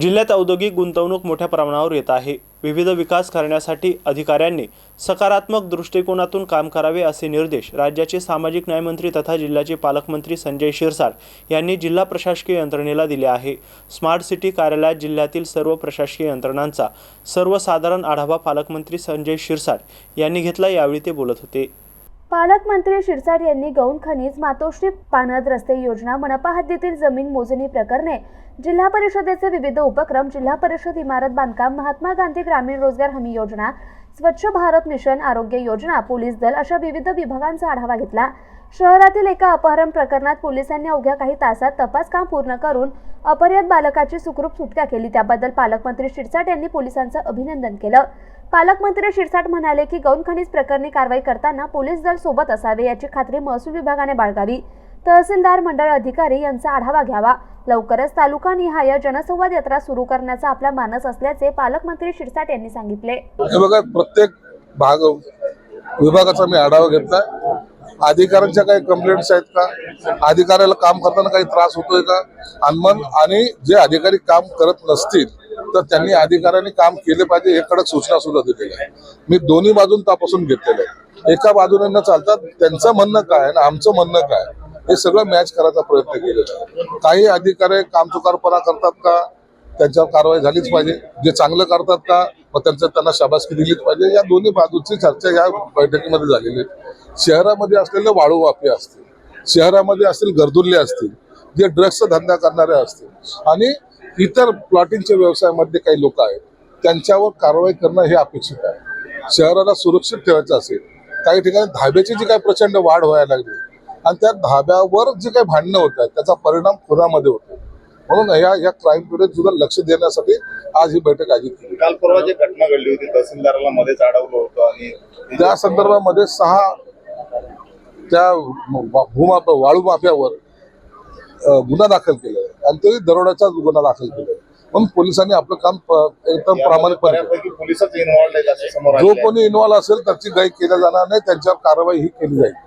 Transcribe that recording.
जिल्ह्यात औद्योगिक गुंतवणूक मोठ्या प्रमाणावर येत आहे. विविध विकास करण्यासाठी अधिकाऱ्यांनी सकारात्मक दृष्टिकोनातून काम करावे असे निर्देश राज्याचे सामाजिक न्यायमंत्री तथा जिल्ह्याचे पालकमंत्री संजय शिरसाट यांनी जिल्हा प्रशासकीय यंत्रणेला दिले आहे. स्मार्ट सिटी कार्यालयात जिल्ह्यातील सर्व प्रशासकीय यंत्रणांचा सर्वसाधारण आढावा पालकमंत्री संजय शिरसाट यांनी घेतला यावेळी ते बोलत होते. पालकमंत्री शिरसाट यांनी गौण खनिज मातोश्री पानद रस्ते योजना मनपा हद्दीतील जमीन मोजणी प्रकरणे जिल्हा परिषदेचे विविध उपक्रम जिल्हा परिषद इमारत बांधकाम महात्मा गांधी ग्रामीण रोजगार हमी योजना स्वच्छ भारत मिशन आरोग्य योजना पोलीस दल अशा विविध विभागांचा आढावा घेतला. शहरातील एका अपहरण प्रकरणात पोलिसांनी अवघ्या काही तासात तपास काम पूर्ण करून अपहृत बालकाची सुखरूप सुटका केली. त्याबद्दल पालकमंत्री शिरसाट यांनी पोलिसांचं अभिनंदन केलं. पालकमंत्री शिरसाट म्हणाले की गौण खनिज प्रकरणी कारवाई करताना पोलीस दल सोबत असावे याची खात्री महसूल विभागाने बाळगावी. तहसीलदार मंडळ अधिकारी यांचा आढावा घ्यावा. लवकरच तालुका निहाय जनसंवाद यात्रा सुरू करण्याचा आपला मानस असल्याचे पालकमंत्री शिरसाट यांनी सांगितले. बघा प्रत्येक भाग विभागाचा मी आढावा घेतला अधिकाऱ्यांच्या काही कंप्लेंट्स आहेत का? अधिकाऱ्याला काम करताना काही त्रास होतोय का? आणि आणि जे अधिकारी काम करत नसतील तर त्यांनी अधिकाऱ्यांनी काम केले पाहिजे हे कडक सूचना सुद्धा दिलेल्या आहे मी दोन्ही बाजून तपासून घेतलेलं आहे एका बाजूने न चालता त्यांचं म्हणणं काय आणि आमचं म्हणणं काय? हे सगळं मॅच करायचा प्रयत्न केलेला काही अधिकारी कामचुकारपणा करतात का? त्यांच्यावर कारवाई झालीच पाहिजे. जे चांगलं करतात का? मग त्यांचं त्यांना शाबासकी दिलीच पाहिजे. या दोन्ही बाजूची चर्चा या बैठकीमध्ये झालेली आहे. शहरामध्ये असलेले वाळू वाफे असतील शहरामध्ये असतील गर्दुल्ले असतील जे ड्रग्सचा धंदा करणारे असतील आणि इतर प्लॉटिंगच्या व्यवसायामध्ये काही लोक आहेत त्यांच्यावर कारवाई करणं हे अपेक्षित आहे. शहराला सुरक्षित ठेवायचं असेल काही ठिकाणी धाब्याची जी काही प्रचंड वाढ व्हायला लागली आणि त्या धाब्यावर जे काही भांडणं होत आहेत त्याचा परिणाम खुनामध्ये होतो. म्हणून या या क्राईम पिढीत सुद्धा लक्ष देण्यासाठी आज ही बैठक आयोजित केली. काल परवा जी घटना घडली होती तहसीलदाराला मध्येच अडवलं होतं आणि त्या संदर्भामध्ये सहा त्या भूमा वाळू माफ्यावर गुन्हा दाखल केलाय आणि तोही दरोड्याचा गुन्हा दाखल केलाय म्हणून पोलिसांनी आपलं काम एकदम प्रामाणिकपणे केलं. जो. कोणी इन्व्हॉल्व असेल त्याची गाई केल्या जाणार नाही त्यांच्यावर कारवाई ही केली जाईल.